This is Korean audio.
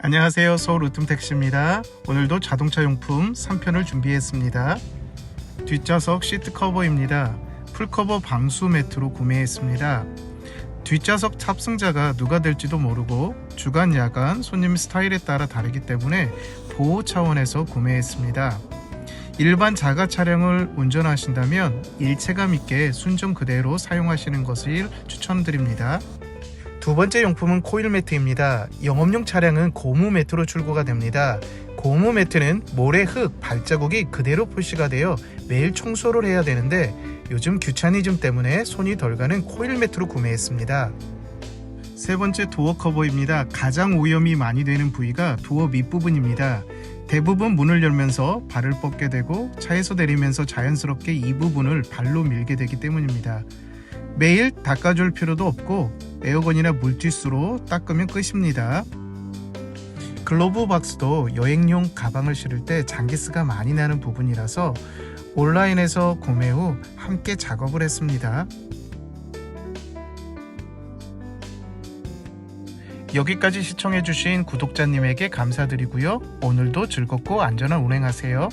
안녕하세요. 서울 으뜸택시입니다. 오늘도 자동차 용품 3편을 준비했습니다. 뒷좌석 시트 커버입니다. 풀커버 방수 매트로 구매했습니다. 뒷좌석 탑승자가 누가 될지도 모르고 주간 야간 손님 스타일에 따라 다르기 때문에 보호 차원에서 구매했습니다. 일반 자가 차량을 운전하신다면 일체감 있게 순정 그대로 사용하시는 것을 추천드립니다. 두 번째 용품은 코일 매트입니다. 영업용 차량은 고무 매트로 출고가 됩니다. 고무 매트는 모래, 흙, 발자국이 그대로 표시가 되어 매일 청소를 해야 되는데 요즘 귀차니즘 때문에 손이 덜 가는 코일 매트로 구매했습니다. 세 번째 도어 커버입니다. 가장 오염이 많이 되는 부위가 도어 밑부분입니다. 대부분 문을 열면서 발을 뻗게 되고 차에서 내리면서 자연스럽게 이 부분을 발로 밀게 되기 때문입니다. 매일 닦아줄 필요도 없고 에어건이나 물티슈로 닦으면 끝입니다. 글로브 박스도 여행용 가방을 실을 때 장기스가 많이 나는 부분이라서 온라인에서 구매 후 함께 작업을 했습니다. 여기까지 시청해주신 구독자님에게 감사드리고요. 오늘도 즐겁고 안전한 운행하세요.